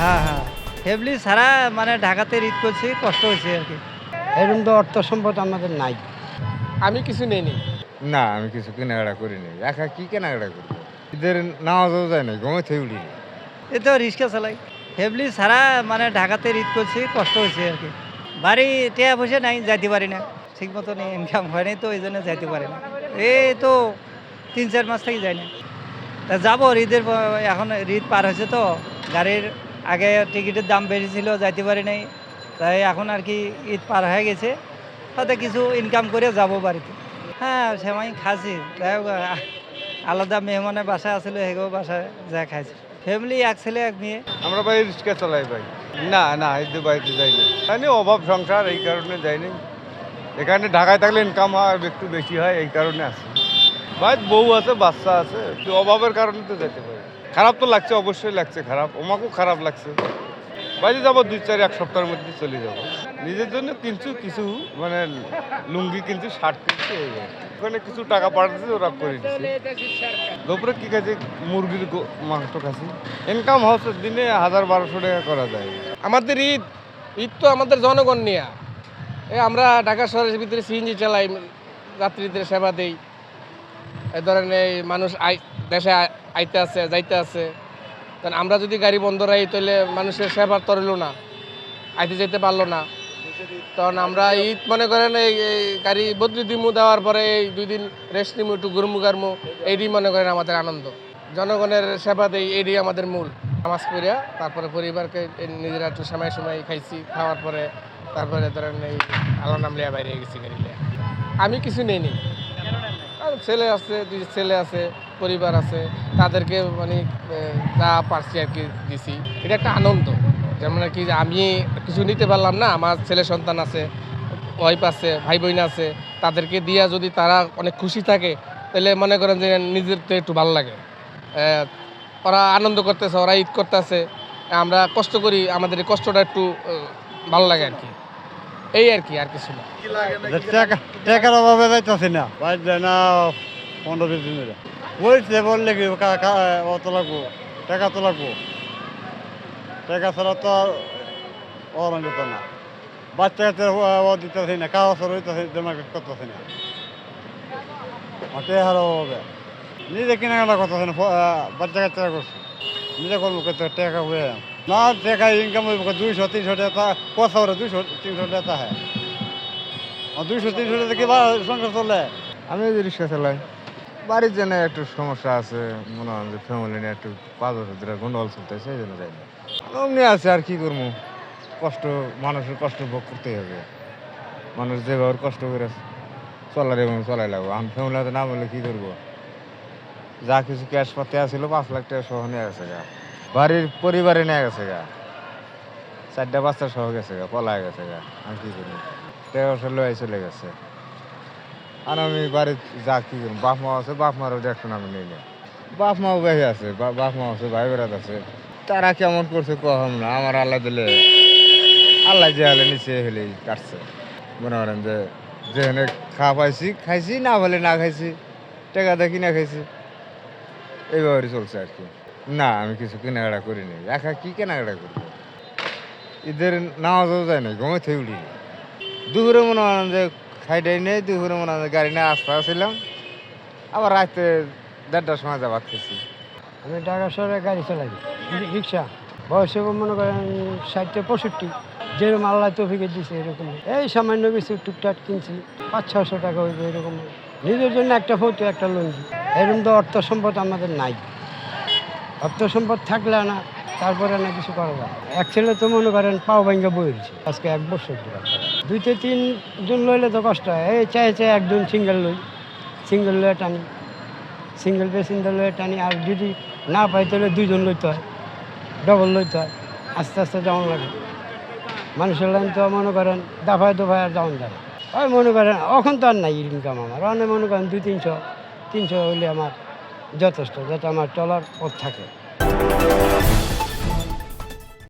হ্যাঁ হ্যাঁ। ছাড়া মানে ঢাকাতে ঈদ করছি কষ্ট হয়েছে আর কি। এরকম তো অর্থ সম্পদ আমাদের নাই। আমি কিছু নেইনি। না আমি কিছু কেনাকাটা করিনি। একা কি কেনাকাটা করব? ঈদের নামাজও যায় না ঘুমে থেকে উঠি এ তো রিক্সা চালাই। ফ্যামিলি ছাড়া মানে ঢাকাতে ঈদ করছি কষ্ট হয়েছে আর কি। বাড়ি টেয়া বসে নাই যাইতে পারি না। ঠিক মতন ইনকাম হয়নি তো এই জন্য যাইতে পারি না। এই তো তিন চার মাস থেকে যাই না তা যাব ঈদের এখন ঈদ পার হয়েছে তো গাড়ির আগে টিকিটের দাম বেড়েছিল, যাইতে পারি নাই। তাই এখন আর কি ঈদ পার হয়ে গেছে। তাতে কিছু ইনকাম করে যাব বাড়িতে। হ্যাঁ সেমাই যাই হোক আলাদা মেহমানের বাসা আসলে হেগো বাসায় যা খাইছি। ফ্যামিলি এক ছেলে, এক মেয়ে। আমরা ভাই রিক্সা চালাই ভাই। না না ঈদের বাড়িতে যাইনি জানি অভাব সংসার, এই কারণে যাইনি এখানে ঢাকায় থাকলে ইনকাম হয় একটু বেশি হয়, এই কারণে আসি ভাই, বউ আছে, বাচ্চা আছে। অভাবের কারণে তো যেতে পারি। খারাপ তো লাগছে, অবশ্যই লাগছে খারাপ। আমাকেও খারাপ লাগছে। বাইরে যাব দুই চার, এক সপ্তাহের মধ্যে চলে যাব। নিজের জন্য কিনছু, কিছু মানে লুঙ্গি কিনছি, শার্ট কিনছি। ওখানে কিছু টাকা পাঠাচ্ছে ওরা করে দিচ্ছে দুপুরে কী খাচ্ছি মুরগির মাংস খাচ্ছি ইনকাম হচ্ছে দিনে হাজার বারোশো টাকা করা যায়। আমাদের ঈদ ঈদ তো আমাদের জনগণ নিয়ে। আমরা ঢাকা শহরের ভিতরে সিএনজি চালাই যাত্রীদের সেবা দেই। এই ধরেন এই মানুষ আই দেশে আই- আইতে আছে, যাইতে আছে। কারণ আমরা যদি গাড়ি বন্ধ রাখি, তাহলে মানুষের সেবা তরল না। আইতে যেতে পারল না। তখন আমরা ঈদ মনে করেন, এই গাড়ি বদলি দিমু, দেওয়ার পরে এই দুই দিন রেস্ট নিমু, একটু গুরমু গারমু এইটাই মনে করেন আমাদের আনন্দ। জনগণের সেবা দেই এইটাই আমাদের মূল। নামাজ পড়িয়া, তারপরে পরিবারকে নিজেরা একটু সময় সময় খাইছি, খাওয়ার পরে তারপরে ধরেন এই আল্লাহ নাম লিয়া বাইরে গেছি গাড়ি আমি কিছু নেইনি। নি ছেলে আছে, দুই ছেলে আছে। পরিবার আছে, তাদেরকে মানে যা পারছি আর কি দিছি। এটা একটা আনন্দ। যেমন আর কি আমি কিছু নিতে পারলাম না, আমার ছেলে সন্তান আছে ওয়াইফ আছে ভাই বোন আছে, তাদেরকে দিয়া যদি তারা অনেক খুশি থাকে, তাহলে মনে করেন যে নিজের তো একটু ভালো লাগে। ওরা আনন্দ করতেছে, ওরা ঈদ করতেছে, আমরা কষ্ট করি, আমাদের কষ্টটা একটু ভালো লাগে আর কি। এই আর কি, আর কিছু না। টাকার অভাবে যাইতেছি না। পনেরো বিশ দিন বলছে বললে কি অত লাগবো? টাকা তো লাগবো। টাকা ছাড়া তো অরণ যেত না। বাচ্চা কাচ্চা ও দিতেছি না কাগজ সর হইতেছে জমা করতেছি না। মাঠে হার অভাবে নিজে কেনাকাটা করতেছে না বাচ্চা কাচ্চা করছে। নিজে করব কত টাকা হয়ে না টাকা ইনকাম দুইশো, তিনশো টাকা পয়সা ওরা দুইশো, তিনশো টাকা হ্যাঁ। দুইশো, তিনশো টাকা কি সংসার চলে? আমি রিক্সা চালাই। বাড়ির জন্য একটু সমস্যা আছে, মনে হয় যে ফ্যামিলি নিয়ে একটু পাঁচ বছর ধরে গন্ডগোল চলতেছে সেই জন্য যাই না। আছে আর কি করব? কষ্ট, মানুষের কষ্ট ভোগ করতেই হবে। মানুষ যেভাবে কষ্ট করে চলার এবং চলাই লাগবো। আমি ফ্যামিলিতে না বললে কী করব? যা কিছু ক্যাশ পাতে আসছিল পাঁচ লাখ টাকা সহ নিয়ে গেছে গা। বাড়ির পরিবারে নিয়ে গেছে গা। চারটা বাচ্চা সহ গেছে গা, পলায় গেছে গা। আমি কি করব? টাকা পয়সা লয়ে চলে গেছে। আর আমি বাড়িতে যা কি বাপ মা আছে, বাপ মারও দেখুন আমি নেই না। বাপ মাও বেশি আছে বাপ মা আছে, ভাই বেড়াত আছে। তারা কেমন করছে কম না, আমার আল্লাহ দিলে, আল্লাহ যে হলে নিচে হলে কাটছে। মনে করেন যে, যেখানে খা পাইছি, খাইছি, না বলে না খাইছি, টাকা দেখি না খাইছি। এইভাবে চলছে আর কি। না, আমি কিছু কেনাকাটা করিনি। একা কি কেনাকাটা করব? ঈদের নামাজও যায় না ঘুমে থেকে উঠিনি। দুপুরে মনে করেন যে খাইটাই নেই, দুপুরে মনে হয় গাড়ি নিয়ে আসতে আসছিলাম আবার রাতে দেড়টার সময় যাবার খেয়েছি আমি ঢাকা শহরে গাড়ি চালাই, রিক্সা। বয়সে মনে করেন ষাটটা পঁয়ষট্টি। যেরকম আল্লাহ তফিকে দিছে, এরকম। এই সামান্য কিছু টুকটাক কিনছি, পাঁচ ছশো টাকা হইবে এরকম। নিজের জন্য একটা ফটো, একটা লুঙ্গি এরকম তো অর্থ সম্পদ আমাদের নাই। অর্থ সম্পদ থাকলে না, তারপরে না কিছু করা যায়। এক ছেলে তো মনে করেন পাও ভাঙ্গা বইছে আজকে এক বছর ধরে। দুইতে তিনজন লইলে তো কষ্ট হয়। এই চাই চাই একজন সিঙ্গেল লই সিঙ্গেল লয়ে টানি। সিঙ্গেল প্যাসেঞ্জার লয়ে টানি, আর যদি না পাই তাহলে দুইজন লইতে হয় ডবল লইতে হয়। আস্তে আস্তে যাওয়ান লাগে। মানুষের লাইন তো মনে করেন দাফায় দফায় আর যাওয়ান যায় ওই মনে করেন, এখন তো আর নাই ইনকাম আমার। অনেক মনে করেন দুই, তিনশো তিনশো হইলে আমার যথেষ্ট, যাতে আমার চলার পথ থাকে।